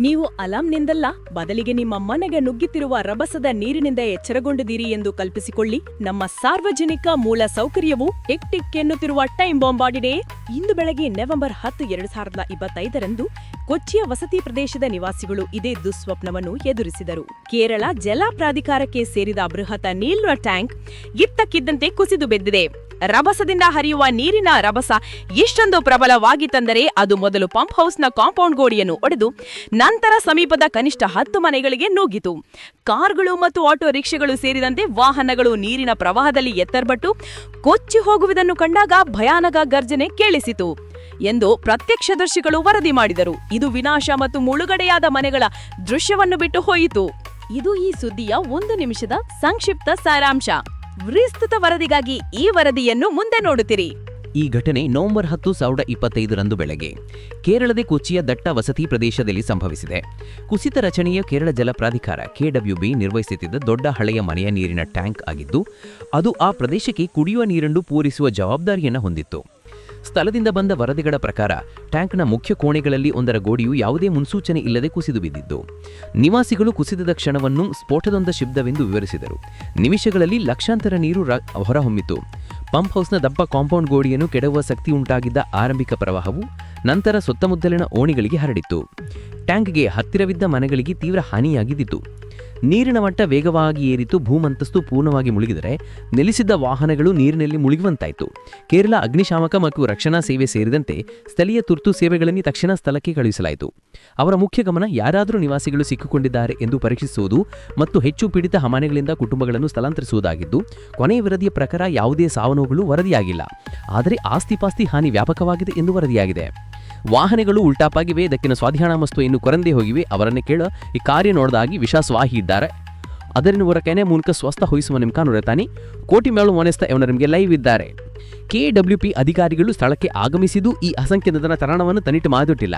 ನೀವು ಅಲಾಂನಿಂದಲ್ಲ ಬದಲಿಗೆ ನಿಮ್ಮ ಮನೆಗೆ ನುಗ್ಗುತ್ತಿರುವ ರಭಸದ ನೀರಿನಿಂದ ಎಚ್ಚರಗೊಂಡಿದ್ದೀರಿ ಎಂದು ಕಲ್ಪಿಸಿಕೊಳ್ಳಿ. ನಮ್ಮ ಸಾರ್ವಜನಿಕ ಮೂಲ ಸೌಕರ್ಯವು ಟಿಕ್ ಟಿಕ್ ಎನ್ನುತ್ತಿರುವ ಟೈಮ್ ಬಾಂಬ್ ಆಡಿದೆ ಇಂದು ಬೆಳಗ್ಗೆ ನವೆಂಬರ್ ಹತ್ತು, ಎರಡು ಸಾವಿರದ ಇಪ್ಪತ್ತೈದರಂದು ಕೊಚ್ಚಿಯ ವಸತಿ ಪ್ರದೇಶದ ನಿವಾಸಿಗಳು ಇದೇ ದುಸ್ವಪ್ನವನ್ನು ಎದುರಿಸಿದರು. ಕೇರಳ ಜಲ ಪ್ರಾಧಿಕಾರಕ್ಕೆ ಸೇರಿದ ಬೃಹತ್ ನೀಲ್ವ ಟ್ಯಾಂಕ್ ಇದ್ದಕ್ಕಿದ್ದಂತೆ ಕುಸಿದು ಬಿದ್ದಿದೆ. ರಭಸದಿಂದ ಹರಿಯುವ ನೀರಿನ ರಭಸ ಪ್ರಬಲವಾಗಿ ಪ್ರಬಲವಾಗಿತ್ತಂದರೆ ಅದು ಮೊದಲು ಪಂಪ್ ಹೌಸ್ನ ಕಾಂಪೌಂಡ್ ಗೋಡೆಯನ್ನು ಒಡೆದು ನಂತರ ಸಮೀಪದ ಕನಿಷ್ಠ ಹತ್ತು ಮನೆಗಳಿಗೆ ನುಗ್ಗಿತು. ಕಾರ್ಗಳು ಮತ್ತು ಆಟೋ ರಿಕ್ಷೆಗಳು ಸೇರಿದಂತೆ ವಾಹನಗಳು ನೀರಿನ ಪ್ರವಾಹದಲ್ಲಿ ಎತ್ತರ್ಬಟ್ಟು ಕೊಚ್ಚಿ ಹೋಗುವುದನ್ನು ಕಂಡಾಗ ಭಯಾನಕ ಗರ್ಜನೆ ಕೇಳಿಸಿತು ಎಂದು ಪ್ರತ್ಯಕ್ಷದರ್ಶಿಗಳು ವರದಿ ಮಾಡಿದರು. ಇದು ವಿನಾಶ ಮತ್ತು ಮುಳುಗಡೆಯಾದ ಮನೆಗಳ ದೃಶ್ಯವನ್ನು ಬಿಟ್ಟು ಹೋಯಿತು. ಇದು ಈ ಸುದ್ದಿಯ ಒಂದು ನಿಮಿಷದ ಸಂಕ್ಷಿಪ್ತ ಸಾರಾಂಶ. ವಿಸ್ತೃತ ವರದಿಗಾಗಿ ಈ ವರದಿಯನ್ನು ಮುಂದೆ ನೋಡುತ್ತಿರಿ. ಈ ಘಟನೆ ನವೆಂಬರ್ ಹತ್ತು ಸಾವಿರದ ಇಪ್ಪತ್ತೈದರಂದು ಬೆಳಗ್ಗೆ ಕೇರಳದ ಕೊಚ್ಚಿಯ ದಟ್ಟ ವಸತಿ ಪ್ರದೇಶದಲ್ಲಿ ಸಂಭವಿಸಿದೆ. ಕುಸಿತ ರಚನೆಯ ಕೇರಳ ಜಲ ಪ್ರಾಧಿಕಾರ ಕೆಡಬ್ಲ್ಯೂಬಿ ನಿರ್ವಹಿಸುತ್ತಿದ್ದ ದೊಡ್ಡ ಹಳೆಯ ಮನೆಯ ನೀರಿನ ಟ್ಯಾಂಕ್ ಆಗಿದ್ದು, ಅದು ಆ ಪ್ರದೇಶಕ್ಕೆ ಕುಡಿಯುವ ನೀರನ್ನು ಪೂರೈಸುವ ಜವಾಬ್ದಾರಿಯನ್ನು ಹೊಂದಿತ್ತು. ಸ್ಥಳದಿಂದ ಬಂದ ವರದಿಗಳ ಪ್ರಕಾರ ಟ್ಯಾಂಕ್ನ ಮುಖ್ಯ ಕೋಣೆಗಳಲ್ಲಿ ಒಂದರ ಗೋಡೆಯು ಯಾವುದೇ ಮುನ್ಸೂಚನೆ ಇಲ್ಲದೆ ಕುಸಿದು ಬಿದ್ದಿದ್ದು ನಿವಾಸಿಗಳು ಕುಸಿದದ ಕ್ಷಣವನ್ನು ಸ್ಫೋಟದೊಂದ ಶಬ್ದವೆಂದು ವಿವರಿಸಿದರು. ನಿಮಿಷಗಳಲ್ಲಿ ಲಕ್ಷಾಂತರ ನೀರು ಹೊರಹೊಮ್ಮಿತು. ಪಂಪ್ ಹೌಸ್ನ ದಪ್ಪ ಕಾಂಪೌಂಡ್ ಗೋಡೆಯನ್ನು ಕೆಡವುವ ಶಕ್ತಿ ಉಂಟಾಗಿದ್ದ ಆರಂಭಿಕ ಪ್ರವಾಹವು ನಂತರ ಸುತ್ತಮುತ್ತಲಿನ ಓಣಿಗಳಿಗೆ ಹರಡಿತ್ತು ಟ್ಯಾಂಕ್ಗೆ ಹತ್ತಿರವಿದ್ದ ಮನೆಗಳಿಗೆ ತೀವ್ರ ಹಾನಿಯಾಗಿದ್ದಿತು. ನೀರಿನ ಮಟ್ಟ ವೇಗವಾಗಿ ಏರಿತು ಭೂಮಂತಸ್ತು ಪೂರ್ಣವಾಗಿ ಮುಳುಗಿದರೆ ನೆಲೆಸಿದ್ದ ವಾಹನಗಳು ನೀರಿನಲ್ಲಿ ಮುಳುಗುವಂತಾಯಿತು. ಕೇರಳ ಅಗ್ನಿಶಾಮಕ ಮತ್ತು ರಕ್ಷಣಾ ಸೇವೆ ಸೇರಿದಂತೆ ಸ್ಥಳೀಯ ತುರ್ತು ಸೇವೆಗಳನ್ನು ತಕ್ಷಣ ಸ್ಥಳಕ್ಕೆ ಕಳುಹಿಸಲಾಯಿತು. ಅವರ ಮುಖ್ಯ ಗಮನ ಯಾರಾದರೂ ನಿವಾಸಿಗಳು ಸಿಕ್ಕಿಕೊಂಡಿದ್ದಾರೆ ಎಂದು ಪರೀಕ್ಷಿಸುವುದು ಮತ್ತು ಹೆಚ್ಚು ಪೀಡಿತ ಹಮಾನೆಗಳಿಂದ ಕುಟುಂಬಗಳನ್ನು ಸ್ಥಳಾಂತರಿಸುವುದಾಗಿದ್ದು ಕೊನೆಯ ವರದಿಯ ಪ್ರಕಾರ ಯಾವುದೇ ಸಾವನೋಗಳು ವರದಿಯಾಗಿಲ್ಲ. ಆದರೆ ಆಸ್ತಿಪಾಸ್ತಿ ಹಾನಿ ವ್ಯಾಪಕವಾಗಿದೆ ಎಂದು ವರದಿಯಾಗಿದೆ. ವಾಹನಗಳು ಉಲ್ಟಾಪಾಗಿವೆ ಇದಕ್ಕಿನ ಸ್ವಾಧೀನ ಮಸ್ತು ಇನ್ನು ಕೊರಂದೇ ಹೋಗಿವೆ. ಅವರನ್ನೇ ಕೇಳ, ಈ ಕಾರ್ಯ ನೋಡದಾಗಿ ವಿಶ್ವಾಸವಾಹಿ ಇದ್ದಾರೆ. ಅದರಿಂದ ಹೊರಕೆನೆ ಮೂಲಕ ಸ್ವಸ್ಥ ಹೊಯಿಸುವ ನಿಮ್ಕ ನುರೆತಾನಿ ಕೋಟಿ ಮೇಳು ಮನೆಸ್ತ ಇವನ ನಿಮಗೆ ಲೈವ್ ಇದ್ದಾರೆ. ಕೆಡಬ್ಲ್ಯೂಪಿ ಅಧಿಕಾರಿಗಳು ಸ್ಥಳಕ್ಕೆ ಆಗಮಿಸಿದ್ದು ಈ ಅಸಂಖ್ಯದ ತರಣವನ್ನು ತನಿಟ್ಟು ಮಾಡಿಬಿಟ್ಟಿಲ್ಲ